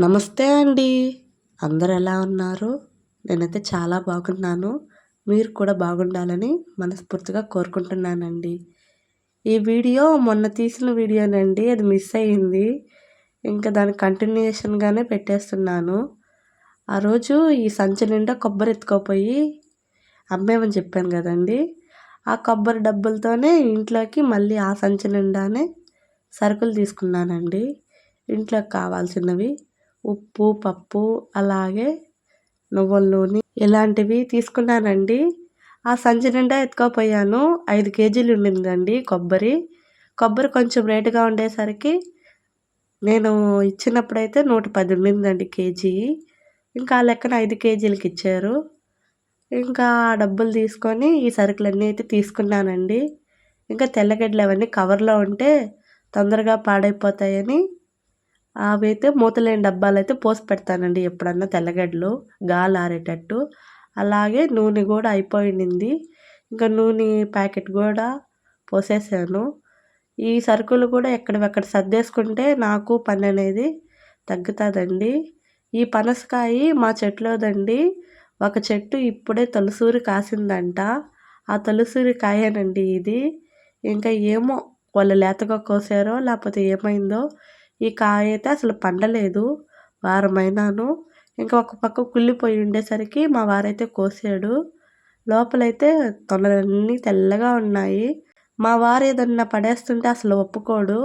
నమస్తే అండి. అందరు ఎలా ఉన్నారు? నేనైతే చాలా బాగున్నాను. మీరు కూడా బాగుండాలని మనస్ఫూర్తిగా కోరుకుంటున్నానండి. ఈ వీడియో మొన్న తీసిన వీడియోనండి. అది మిస్ అయ్యింది. ఇంకా దాని కంటిన్యూషన్గానే పెట్టేస్తున్నాను. ఆ రోజు ఈ సంచి నిండా కొబ్బరి ఎత్తుకోపోయి అమ్మేమని చెప్పాను కదండి. ఆ కొబ్బరి డబ్బులతోనే ఇంట్లోకి మళ్ళీ ఆ సంచి నిండానే సరుకులు తీసుకున్నానండి. ఇంట్లోకి కావాల్సినవి ఉప్పు పప్పు అలాగే నువ్వుల నూనె ఇలాంటివి తీసుకున్నానండి. ఆ సంచి నిండా ఎత్తుకోపోయాను. ఐదు కేజీలు ఉండిందండి కొబ్బరి. కొబ్బరి కొంచెం రేటుగా ఉండేసరికి నేను ఇచ్చినప్పుడైతే నూట పది ఉండిందండి కేజీ. ఇంకా ఆ లెక్కన ఐదు కేజీలకి ఇచ్చారు. ఇంకా ఆ డబ్బులు తీసుకొని ఈ సరుకులన్నీ అయితే తీసుకున్నానండి. ఇంకా తెల్లగడ్డలు అవన్నీ కవర్లో ఉంటే తొందరగా పాడైపోతాయని అవి అయితే మూతలేని డబ్బాలు అయితే పోసి పెడతానండి ఎప్పుడన్నా తెల్లగడ్డలు గాలి ఆరేటట్టు. అలాగే నూనె కూడా అయిపోయింది. ఇంకా నూనె ప్యాకెట్ కూడా పోసేసాను. ఈ సరుకులు కూడా ఎక్కడెక్కడ సర్దేసుకుంటే నాకు పని అనేది తగ్గుతుందండి. ఈ పనసకాయ మా చెట్లోదండి. ఒక చెట్టు ఇప్పుడే తొలసూరి కాసిందంట. ఆ తొలసూరి కాయనండి ఇది. ఇంకా ఏమో వాళ్ళు లేతగా కోసారో లేకపోతే ఏమైందో ఈ కాయ అయితే అసలు పండలేదు వారమైనాను. ఇంకా ఒక పక్క కుళ్ళిపోయి ఉండేసరికి మా వారైతే కోసాడు. లోపలైతే తొనలన్నీ తెల్లగా ఉన్నాయి. మా వారు ఏదన్నా పడేస్తుంటే అసలు ఒప్పుకోడు.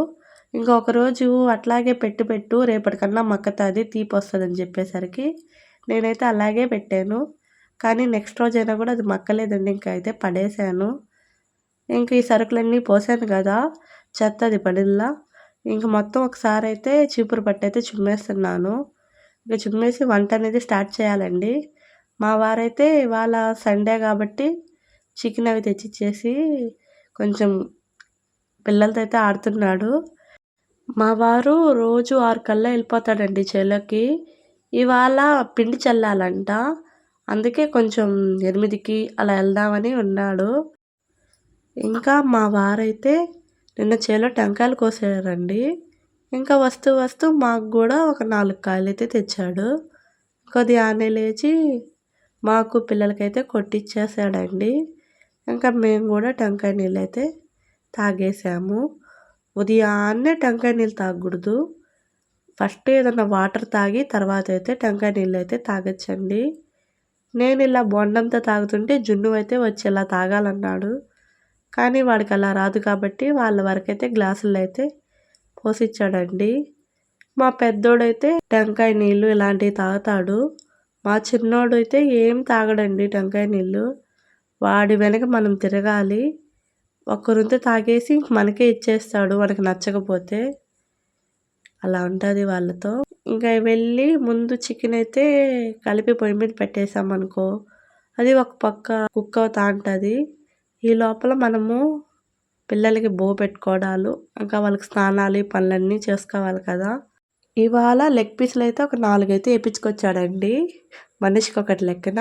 ఇంకొక రోజు అట్లాగే పెట్టి పెట్టు రేపటికన్నా మక్కతాది తీపి వస్తుందని చెప్పేసరికి నేనైతే అలాగే పెట్టాను. కానీ నెక్స్ట్ రోజైనా కూడా అది మక్కలేదండి. ఇంకా అయితే పడేసాను ఇంక ఈ సరుకులన్నీ పోసాను కదా చెత్త అది పడిల్లా. ఇంక మొత్తం ఒకసారి అయితే చీపురు పట్టి అయితే చుమ్మేస్తున్నాను. ఇక చుమ్మేసి వంట అనేది స్టార్ట్ చేయాలండి. మా వారైతే ఇవాళ సండే కాబట్టి చికెన్ అవి తెచ్చిచ్చేసి కొంచెం పిల్లలతో అయితే ఆడుతున్నాడు. మా వారు రోజు ఆరు కల్లా వెళ్ళిపోతాడండి చేలోకి. ఇవాళ పిండి చల్లాలంట. అందుకే కొంచెం ఎనిమిదికి అలా వెళ్దామని ఉన్నాడు. ఇంకా మా వారైతే నిన్న చేలో టెంకాయలు కోసారండి. ఇంకా వస్తూ వస్తూ మాకు కూడా ఒక నాలుగు కాయలు అయితే తెచ్చాడు కొద్దిగానే లేచి మాకు పిల్లలకైతే కొట్టిచ్చేసాడండి. ఇంకా మేము కూడా టెంకాయ నీళ్ళు అయితే తాగేసాము. ఉదయాన్నే టెంకాయ నీళ్ళు తాగకూడదు. ఫస్ట్ ఏదన్నా వాటర్ తాగి తర్వాత అయితే టెంకాయ నీళ్ళు అయితే తాగొచ్చండి. నేను ఇలా బొండంతో తాగుతుంటే జున్ను అయితే వచ్చి ఇలా తాగాలన్నాడు. కానీ వాడికి అలా రాదు కాబట్టి వాళ్ళ వరకైతే గ్లాసుల్లో అయితే పోసిచ్చాడండి. మా పెద్దోడైతే టెంకాయ నీళ్ళు ఇలాంటివి తాగుతాడు. మా చిన్నోడు అయితే ఏం తాగడండి టెంకాయ నీళ్ళు. వాడి వెనక మనం తిరగాలి. ఒక్కరుంతే తాగేసి మనకే ఇచ్చేస్తాడు మనకు నచ్చకపోతే. అలా ఉంటుంది వాళ్ళతో. ఇంకా వెళ్ళి ముందు చికెన్ అయితే కలిపి పొయ్యి మీద పెట్టేసామనుకో అది ఒక పక్క కుక్క అవుతా ఈ లోపల మనము పిల్లలకి బో పెట్టుకోవడాలు ఇంకా వాళ్ళకి స్నానాలు పనులన్నీ చేసుకోవాలి కదా. ఇవాళ లెగ్ పీసులు అయితే ఒక నాలుగైతే వేయించుకొచ్చాడండి మనిషికి ఒకటి లెక్కన.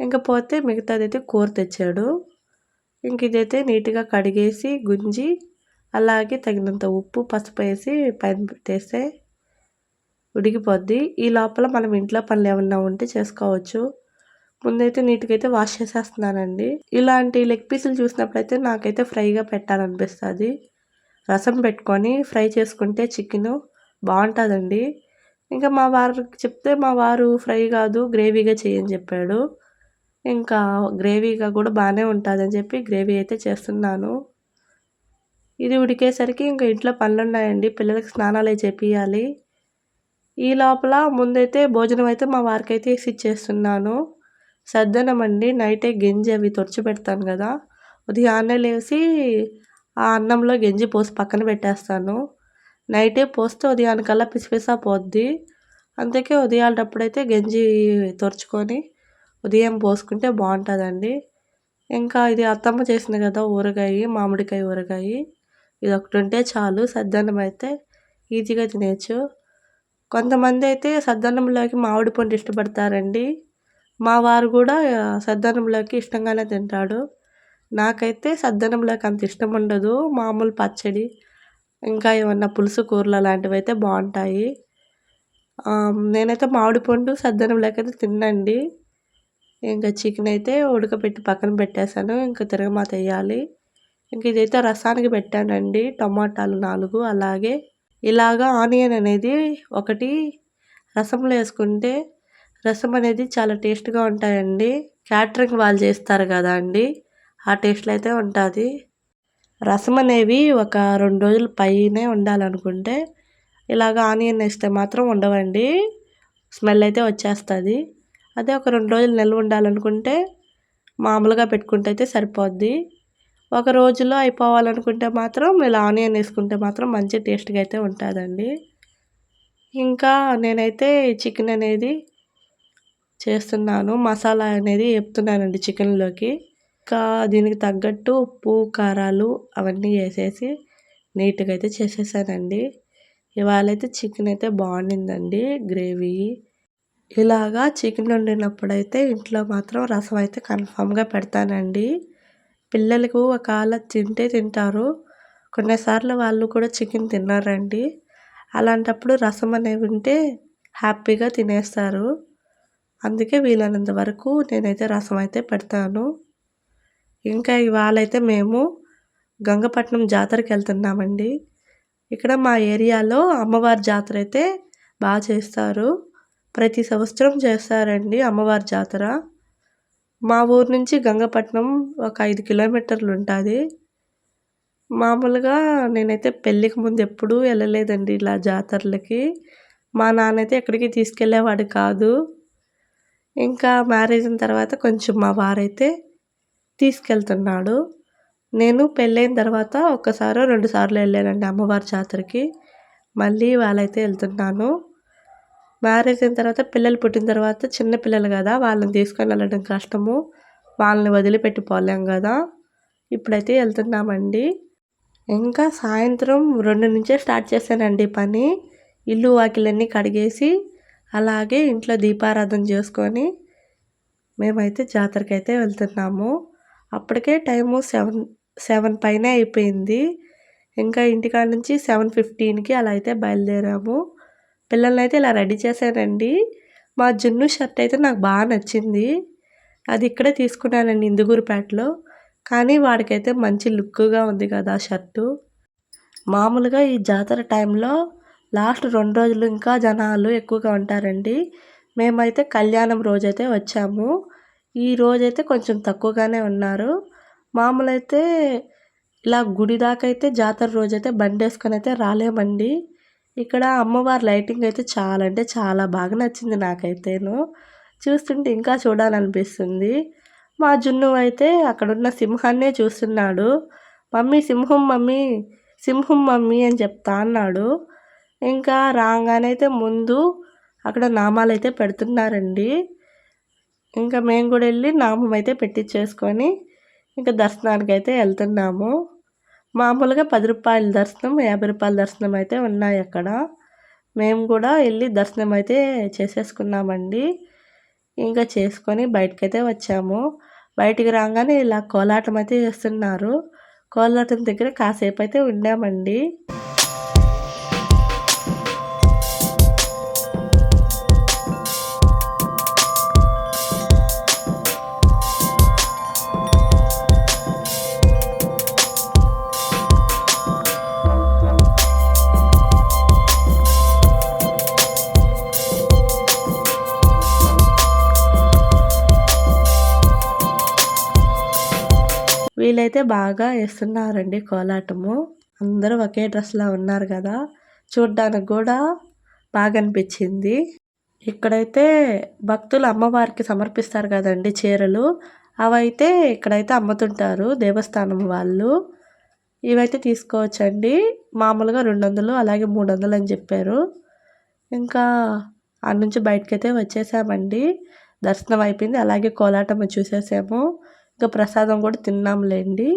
ఇంకా పోతే మిగతాది అయితే కూర తెచ్చాడు. ఇంక ఇదైతే నీట్గా కడిగేసి గుంజి అలాగే తగినంత ఉప్పు పసుపు వేసి పైన పెట్టేస్తే ఉడికిపోద్ది. ఈ లోపల మనం ఇంట్లో పనులు ఏమన్నా ఉంటే చేసుకోవచ్చు. ముందైతే నీట్గా అయితే వాష్ చేసేస్తున్నానండి. ఇలాంటి లెగ్ పీసులు చూసినప్పుడైతే నాకైతే ఫ్రైగా పెట్టాలనిపిస్తుంది. రసం పెట్టుకొని ఫ్రై చేసుకుంటే చికెను బాగుంటుందండి ఇంకా మా వారు చెప్తే మా వారు ఫ్రై కాదు గ్రేవీగా చేయని చెప్పాడు. ఇంకా గ్రేవీగా కూడా బాగానే ఉంటుందని చెప్పి గ్రేవీ అయితే చేస్తున్నాను. ఇది ఉడికేసరికి ఇంకా ఇంట్లో పనులు ఉన్నాయండి పిల్లలకి స్నానాలు చేపియాలి ఈ లోపల ముందైతే భోజనం అయితే మా వారికి అయితే ఇచ్చేస్తున్నాను. సర్దనమండి నైటే గెంజి అవి పెడతాను కదా. ఉదయాన్నే లేచి ఆ అన్నంలో గెంజి పోసి పక్కన పెట్టేస్తాను. నైటే పోస్తే ఉదయానికల్లా పిసిపిసా పోద్ది. అందుకే ఉదయాలప్పుడైతే గంజి తుడుచుకొని ఉదయం పోసుకుంటే బాగుంటుందండి. ఇంకా ఇది అత్తమ్మ చేసింది కదా ఊరగాయ మామిడికాయ ఊరగాయ. ఇది ఒకటి ఉంటే చాలు. సద్దన్నం అయితే ఈజీగా తినేయచ్చు. కొంతమంది అయితే సద్దన్నంలోకి మామిడి పండు ఇష్టపడతారండి. మా వారు కూడా సద్దనంలోకి ఇష్టంగానే తింటాడు. నాకైతే సద్దనంలోకి అంత ఇష్టం ఉండదు. మామూలు పచ్చడి ఇంకా ఏమన్నా పులుసు కూరలు అలాంటివి అయితే బాగుంటాయి. నేనైతే మామిడి పండు సద్దనంలోకి అయితే తినండి ఇంకా చికెన్ అయితే ఉడకబెట్టి పక్కన పెట్టేశాను. ఇంకా తిరగమాత వేయాలి ఇంక ఇదైతే రసానికి పెట్టానండి. టమాటాలు నాలుగు అలాగే ఇలాగా ఆనియన్ అనేది ఒకటి రసంలో వేసుకుంటే రసం అనేది చాలా టేస్ట్గా ఉంటాయండి. క్యాటరింగ్ వాళ్ళు చేస్తారు కదా అండి. ఆ టేస్ట్లో అయితే ఉంటుంది. రసం అనేవి ఒక రెండు రోజులు పైనే ఉండాలనుకుంటే ఇలాగ ఆనియన్ వేస్తే మాత్రం ఉండవండి. స్మెల్ అయితే వచ్చేస్తుంది. అదే ఒక రెండు రోజులు నిల్వ ఉండాలనుకుంటే మామూలుగా పెట్టుకుంటే అయితే సరిపోద్ది. ఒక రోజులో అయిపోవాలనుకుంటే మాత్రం ఇలా ఆనియన్ వేసుకుంటే మాత్రం మంచి టేస్ట్గా అయితే ఉంటుందండి. ఇంకా నేనైతే చికెన్ అనేది చేస్తున్నాను. మసాలా అనేది వేపుతున్నానండి చికెన్లోకి. ఇంకా దీనికి తగ్గట్టు ఉప్పు కారాలు అవన్నీ వేసేసి నీట్గా అయితే చేసేసానండి. ఇవాళ అయితే చికెన్ అయితే బాగుండిందండి గ్రేవీ. ఇలాగా చికెన్ వండినప్పుడైతే ఇంట్లో మాత్రం రసం అయితే కన్ఫామ్గా పెడతానండి. పిల్లలకు ఒకవేళ తింటే తింటారు. కొన్నిసార్లు వాళ్ళు కూడా చికెన్ తిన్నారండి. అలాంటప్పుడు రసం అనేవి ఉంటే హ్యాపీగా తినేస్తారు. అందుకే వీలైనంత వరకు నేనైతే రసం అయితే పెడతాను. ఇంకా ఇవాళ అయితే మేము గంగపట్నం జాతరకి వెళ్తున్నామండి. ఇక్కడ మా ఏరియాలో అమ్మవారి జాతర అయితే బాగా చేస్తారు. ప్రతి సంవత్సరం చేస్తారండి అమ్మవారి జాతర. మా ఊరు నుంచి గంగపట్నం ఒక ఐదు కిలోమీటర్లు ఉంటుంది. మామూలుగా నేనైతే పెళ్ళికి ముందు ఎప్పుడూ వెళ్ళలేదండి ఇలా జాతరలకి. మా నాన్నైతే ఎక్కడికి తీసుకెళ్ళేవాడు కాదు. ఇంకా మ్యారేజ్ అయిన తర్వాత కొంచెం మా వారైతే తీసుకెళ్తున్నాడు. నేను పెళ్ళైన తర్వాత ఒక్కసారో రెండు సార్లు వెళ్ళానండి అమ్మవారి జాతరకి. మళ్ళీ వాళ్ళైతే వెళ్తున్నాను. మ్యారేజ్ అయిన తర్వాత పిల్లలు పుట్టిన తర్వాత చిన్న పిల్లలు కదా వాళ్ళని తీసుకొని వెళ్ళడం కష్టము. వాళ్ళని వదిలిపెట్టి పోలేం కదా. ఇప్పుడైతే వెళ్తున్నామండి. ఇంకా సాయంత్రం రెండు నుంచే స్టార్ట్ చేశానండి పని. ఇల్లు వాకిలన్నీ కడిగేసి అలాగే ఇంట్లో దీపారాధన చేసుకొని మేమైతే జాతరకి అయితే వెళ్తున్నాము. అప్పటికే టైము సెవెన్ సెవెన్ పైన అయిపోయింది. ఇంకా ఇంటికాడ నుంచి సెవెన్ ఫిఫ్టీన్కి అలా అయితే బయలుదేరాము. పిల్లల్ని అయితే ఇలా రెడీ చేశానండి. మా జున్ను షర్ట్ అయితే నాకు బాగా నచ్చింది. అది ఇక్కడే తీసుకున్నానండి ఇందుగూరుపేటలో. కానీ వాడికైతే మంచి లుక్గా ఉంది కదా షర్టు. మామూలుగా ఈ జాతర టైంలో లాస్ట్ రెండు రోజులు ఇంకా జనాలు ఎక్కువగా ఉంటారండి. మేమైతే కళ్యాణం రోజైతే వచ్చాము. ఈ రోజైతే కొంచెం తక్కువగానే ఉన్నారు. మామూలు అయితే ఇలా గుడి దాకా అయితే జాతర రోజైతే బండి వేసుకొని అయితే రాలేమండి. ఇక్కడ అమ్మవారి లైటింగ్ అయితే చాలా అంటే చాలా బాగా నచ్చింది నాకైతేను. చూస్తుంటే ఇంకా చూడాలనిపిస్తుంది. మా జున్ను అయితే అక్కడున్న సింహాన్నే చూస్తున్నాడు. మమ్మీ సింహం మమ్మీ సింహం మమ్మీ అని చెప్తా అన్నాడు. ఇంకా రాగానే అయితే ముందు అక్కడ నామాలు అయితే పెడుతున్నారండి. ఇంకా మేము కూడా వెళ్ళి నామం అయితే పెట్టించేసుకొని ఇంకా దర్శనానికి అయితే వెళ్తున్నాము. మామూలుగా పది రూపాయల దర్శనం యాభై రూపాయల దర్శనం అయితే ఉన్నాయి అక్కడ. మేము కూడా వెళ్ళి దర్శనం అయితే చేసేసుకున్నామండి. ఇంకా చేసుకొని బయటకైతే వచ్చాము. బయటికి రాగానే ఇలా కోలాటం అయితే చేస్తున్నారు. కోలాటం దగ్గర కాసేపు అయితే ఉండామండి. వీళ్ళైతే బాగా వేస్తున్నారండి కోలాటము. అందరూ ఒకే డ్రెస్లా ఉన్నారు కదా. చూడ్డానికి కూడా బాగా అనిపించింది ఇక్కడైతే భక్తులు అమ్మవారికి సమర్పిస్తారు కదండి చీరలు. అవైతే ఇక్కడైతే అమ్ముతుంటారు దేవస్థానం వాళ్ళు. ఇవైతే తీసుకోవచ్చండి. మామూలుగా రెండు వందలు అలాగే మూడు వందలు అని చెప్పారు. ఇంకా ఆ నుంచి బయటకైతే వచ్చేసామండి. దర్శనం అయిపోయింది అలాగే కోలాటం చూసేసాము. ఇంకా ప్రసాదం కూడా తిన్నాంలేండి.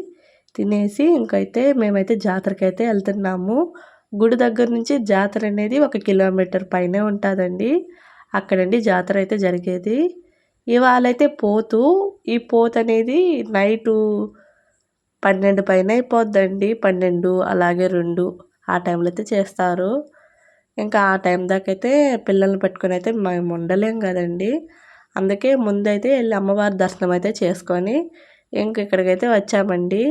తినేసి ఇంకైతే మేమైతే జాతరకి అయితే వెళ్తున్నాము. గుడి దగ్గర నుంచి జాతర అనేది ఒక కిలోమీటర్ పైనే ఉంటుందండి. అక్కడండి జాతర అయితే జరిగేది. ఇవాళ అయితే ఈ పోత్ అనేది నైటు పన్నెండు పైన అయిపోద్దండి. పన్నెండు అలాగే రెండు ఆ టైంలో అయితే చేస్తారు. ఇంకా ఆ టైం దాకైతే అయితే పిల్లల్ని పెట్టుకొని అయితే మేము ఉండలేం కదండి. అందుకే ముందైతే వెళ్ళి అమ్మవారి దర్శనం అయితే చేసుకొని ఇంక ఇక్కడికైతే వచ్చామండి.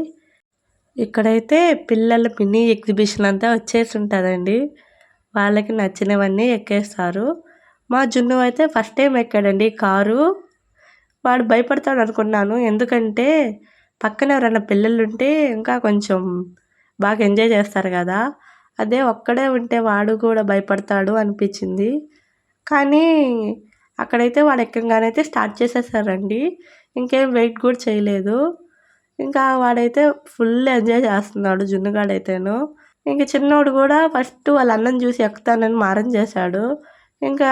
ఇక్కడైతే పిల్లల మినీ ఎగ్జిబిషన్ అంతా వచ్చేసి ఉంటుందండి. వాళ్ళకి నచ్చినవన్నీ ఎక్కేస్తారు. మా జున్ను అయితే ఫస్ట్ టైం ఎక్కాడండి కారు. వాడు భయపడతాడు అనుకున్నాను. ఎందుకంటే పక్కన ఎవరైనా పిల్లలు ఉంటే ఇంకా కొంచెం బాగా ఎంజాయ్ చేస్తారు కదా. అదే ఒక్కడే ఉంటే వాడు కూడా భయపడతాడు అనిపించింది. కానీ అక్కడైతే వాడు ఎక్కగానైతే స్టార్ట్ చేసేసారండి. ఇంకేం వెయిట్ కూడా చేయలేదు. ఇంకా వాడైతే ఫుల్ ఎంజాయ్ చేస్తున్నాడు జున్నుగాడైతేను. ఇంక చిన్నోడు కూడా ఫస్ట్ వాళ్ళ అన్నం చూసి ఎక్కుతానని మారం చేశాడు. ఇంకా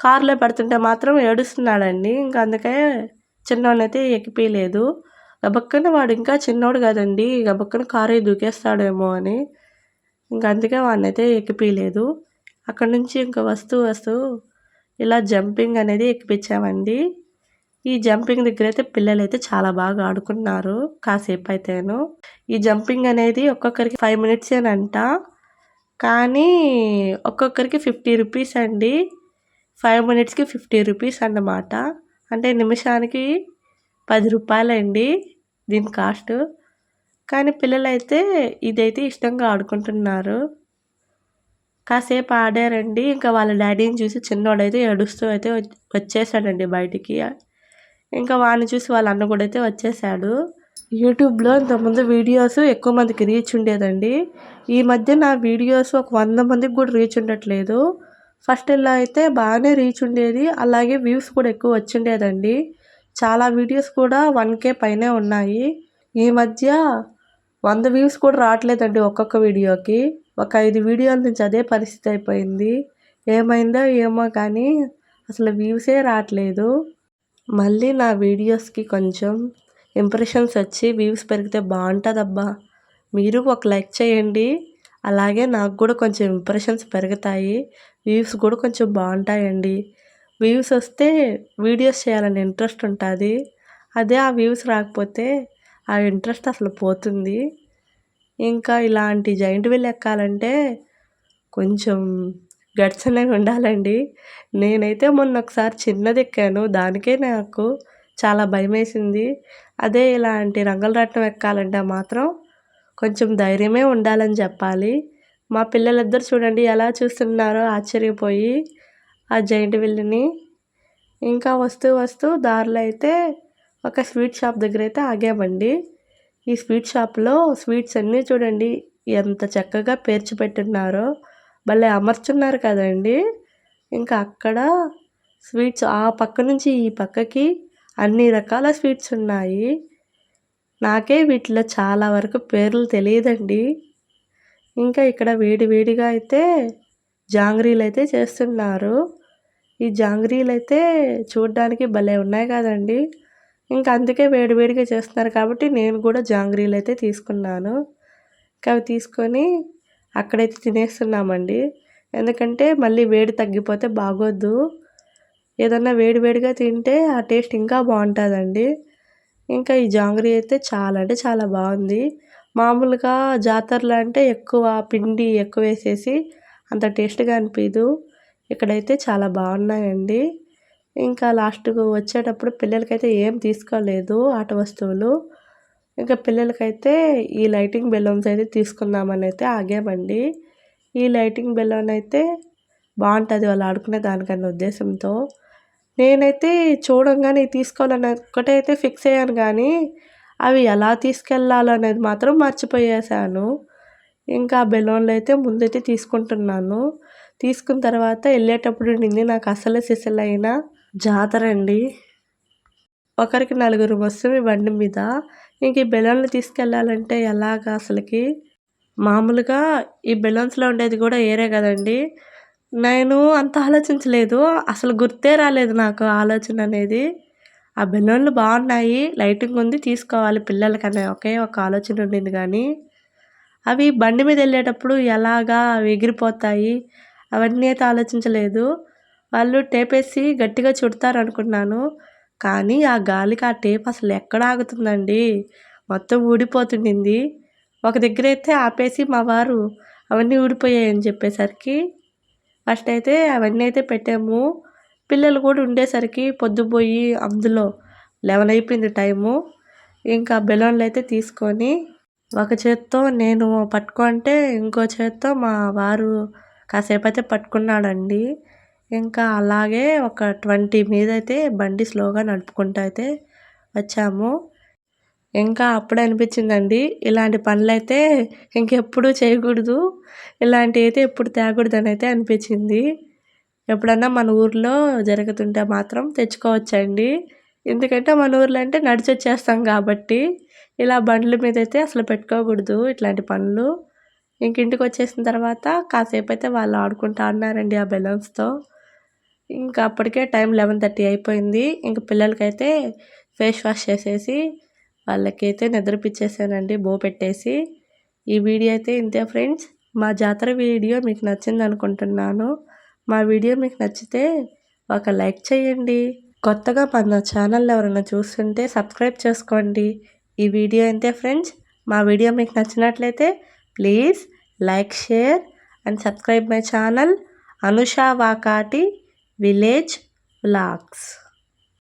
కారులో పెడుతుంటే మాత్రం ఏడుస్తున్నాడండి. ఇంకా అందుకే చిన్నోడైతే ఎక్కిపోయలేదు. గబక్కన వాడు ఇంకా చిన్నోడు కదండి. గబక్కన కారు దూకేస్తాడేమో అని. ఇంకా అందుకే వాడినైతే ఎక్కిపీయలేదు ఎక్కిపోయలేదు. అక్కడ నుంచి ఇంకా వస్తూ వస్తూ ఇలా జంపింగ్ అనేది ఎక్కిపించామండి. ఈ జంపింగ్ దగ్గర అయితే పిల్లలు అయితే చాలా బాగా ఆడుకున్నారు కాసేపు అయితేను. ఈ జంపింగ్ అనేది ఒక్కొక్కరికి ఫైవ్ మినిట్స్ అంట కానీ ఒక్కొక్కరికి ఫిఫ్టీ రూపీస్ అండి. ఫైవ్ మినిట్స్కి ఫిఫ్టీ రూపీస్ అన్నమాట. అంటే నిమిషానికి పది రూపాయలండి దీని కాస్ట్ కానీ పిల్లలైతే ఇదైతే ఇష్టంగా ఆడుకుంటున్నారు. కాసేపు ఆడారండి. ఇంకా వాళ్ళ డాడీని చూసి చిన్నోడైతే ఏడుస్తూ అయితే వచ్చేసాడండి బయటికి. ఇంకా వాడిని చూసి వాళ్ళ అన్న కూడా అయితే వచ్చేసాడు. యూట్యూబ్లో ఇంతకుముందు వీడియోస్ ఎక్కువ మందికి రీచ్ ఉండేదండి. ఈ మధ్య నా వీడియోస్ ఒక వంద మందికి కూడా రీచ్ ఉండట్లేదు. ఫస్ట్ ఇలా అయితే బాగానే రీచ్ ఉండేది. అలాగే వ్యూస్ కూడా ఎక్కువ వచ్చిండేదండి. చాలా వీడియోస్ కూడా వన్ కే పైనే ఉన్నాయి. ఈ మధ్య వంద వ్యూస్ కూడా రావట్లేదండి ఒక్కొక్క వీడియోకి. ఒక ఐదు వీడియోల నుంచి అదే పరిస్థితి అయిపోయింది. ఏమైందో ఏమో కానీ అసలు వ్యూసే రావట్లేదు. మళ్ళీ నా వీడియోస్కి కొంచెం ఇంప్రెషన్స్ వచ్చి వ్యూస్ పెరిగితే బాగుంటుందబ్బా. మీరు ఒక లైక్ చేయండి. అలాగే నాకు కూడా కొంచెం ఇంప్రెషన్స్ పెరుగుతాయి. వ్యూస్ కూడా కొంచెం బాగుంటాయండి. వ్యూస్ వస్తే వీడియోస్ చేయాలని ఇంట్రెస్ట్ ఉంటుంది. అదే ఆ వ్యూస్ రాకపోతే ఆ ఇంట్రెస్ట్ అసలు పోతుంది. ఇంకా ఇలాంటి జైంట్ వీల్ ఎక్కాలంటే కొంచెం గట్స్ అనేవి ఉండాలండి. నేనైతే మొన్న ఒకసారి చిన్నది ఎక్కాను. దానికే నాకు చాలా భయం వేసింది అదే ఇలాంటి రంగులరాట్నం ఎక్కాలంటే మాత్రం కొంచెం ధైర్యమే ఉండాలని చెప్పాలి. మా పిల్లలిద్దరు చూడండి ఎలా చూస్తున్నారో ఆశ్చర్యపోయి ఆ జైంట్ విల్ని. ఇంకా వస్తూ వస్తూ దారిలో అయితే ఒక స్వీట్ షాప్ దగ్గర అయితే ఆగామండి. ఈ స్వీట్ షాప్లో స్వీట్స్ అన్నీ చూడండి ఎంత చక్కగా పేర్చి పెట్టున్నారో. భలే అమర్చున్నారు కదండి. ఇంకా అక్కడ స్వీట్స్ ఆ పక్క నుంచి ఈ పక్కకి అన్ని రకాల స్వీట్స్ ఉన్నాయి. నాకే వీటిలో చాలా వరకు పేర్లు తెలియదండి. ఇంకా ఇక్కడ వేడి వేడిగా అయితే జాంగ్రీలు అయితే చేస్తున్నారు. ఈ జాంగ్రీలు అయితే చూడ్డానికి భలే ఉన్నాయి కదండి. ఇంకా అందుకే వేడివేడిగా చేస్తున్నారు కాబట్టి నేను కూడా జాంగ్రీలు అయితే తీసుకున్నాను. అవి తీసుకొని అక్కడైతే తినేస్తున్నామండి. ఎందుకంటే మళ్ళీ వేడి తగ్గిపోతే బాగోద్దు ఏదన్నా వేడివేడిగా తింటే ఆ టేస్ట్ ఇంకా బాగుంటుందండి. ఇంకా ఈ జాంగ్రీ అయితే చాలా అంటే చాలా బాగుంది. మామూలుగా జాతరలో అంటే ఎక్కువ పిండి ఎక్కువ వేసేసి అంత టేస్ట్గా అనిపించదు ఇక్కడైతే చాలా బాగున్నాయండి. ఇంకా లాస్ట్కు వచ్చేటప్పుడు పిల్లలకైతే ఏం తీసుకోలేదు ఆట వస్తువులు. ఇంకా పిల్లలకైతే ఈ లైటింగ్ బెలూన్స్ అయితే తీసుకుందామని అయితే ఆగామండి. ఈ లైటింగ్ బెలూన్ అయితే బాగుంటుంది వాళ్ళు ఆడుకునే దానికన్నా ఉద్దేశంతో. నేనైతే చూడంగానే తీసుకోవాలని అయితే ఫిక్స్ అయ్యాను కానీ అవి ఎలా తీసుకెళ్ళాలనేది మాత్రం మర్చిపోయేసాను. ఇంకా బెలూన్లు అయితే ముందైతే తీసుకుంటున్నాను. తీసుకున్న తర్వాత వెళ్ళేటప్పుడు నింది నాకు అసలు సిసలైనా జాతర అండి. ఒకరికి నలుగురు వస్తుంది బండి మీద ఇంక ఈ బెలూన్లు తీసుకెళ్ళాలంటే ఎలాగా అసలుకి? మామూలుగా ఈ బెలూన్స్లో ఉండేది కూడా ఏరే కదండి. నేను అంత ఆలోచించలేదు. అసలు గుర్తే రాలేదు నాకు ఆలోచన అనేది. ఆ బెలూన్లు బాగున్నాయి లైటింగ్ ఉంది తీసుకోవాలి పిల్లలకనే ఒకే ఒక ఆలోచన ఉండింది కానీ అవి బండి మీద వెళ్ళేటప్పుడు ఎలాగా ఎగిరిపోతాయి? అవన్నీ అయితే ఆలోచించలేదు. వాళ్ళు టేప్ వేసి గట్టిగా చుడతారు అనుకున్నాను కానీ ఆ గాలికి ఆ టేప్ అసలు ఎక్కడ ఆగుతుందండి? మొత్తం ఊడిపోతుండింది. ఒక దగ్గర అయితే ఆపేసి మా వారు అవన్నీ ఊడిపోయాయని చెప్పేసరికి ఫస్ట్ అయితే అవన్నీ అయితే పెట్టాము. పిల్లలు కూడా ఉండేసరికి పొద్దుపోయి అందులో లెవెన్ అయిపోయింది టైము. ఇంకా బెలూన్లు అయితే తీసుకొని ఒక చేత్తో నేను పట్టుకుంటే ఇంకో చేత్తో మా వారు కాసేపు అయితే పట్టుకున్నాడండి. ఇంకా అలాగే ఒక ట్వంటీ మీద అయితే బండి స్లోగా నడుపుకుంటూ అయితే వచ్చాము. ఇంకా అప్పుడే అనిపించిందండి ఇలాంటి పనులు అయితే ఇంకెప్పుడు చేయకూడదు ఇలాంటివి అయితే ఎప్పుడు తేకూడదు అని అయితే అనిపించింది. ఎప్పుడన్నా మన ఊర్లో జరుగుతుంటే మాత్రం తెచ్చుకోవచ్చండి. ఎందుకంటే మన ఊర్లో అంటే నడిచి వచ్చేస్తాం కాబట్టి ఇలా బండ్ల మీద అయితే అసలు పెట్టుకోకూడదు ఇట్లాంటి పనులు. ఇంక ఇంటికి వచ్చేసిన తర్వాత కాసేపు అయితే వాళ్ళు ఆడుకుంటా అన్నారండి ఆ బెలూన్స్తో ఇంకా అప్పటికే టైం లెవెన్ థర్టీ అయిపోయింది. ఇంకా పిల్లలకైతే ఫేస్ వాష్ చేసేసి వాళ్ళకైతే నిద్రపిచ్చేసానండి బో పెట్టేసి. ఈ వీడియో అయితే ఇంతే ఫ్రెండ్స్. మా జాతర వీడియో మీకు నచ్చింది అనుకుంటున్నాను. మా వీడియో మీకు నచ్చితే ఒక లైక్ చేయండి. కొత్తగా మన ఛానల్ ఎవరైనా చూస్తుంటే సబ్స్క్రైబ్ చేసుకోండి. ఈ వీడియో అంతే ఫ్రెండ్స్. మా వీడియో మీకు నచ్చినట్లయితే please like share and subscribe my channel. Anusha Vakati. village blocks.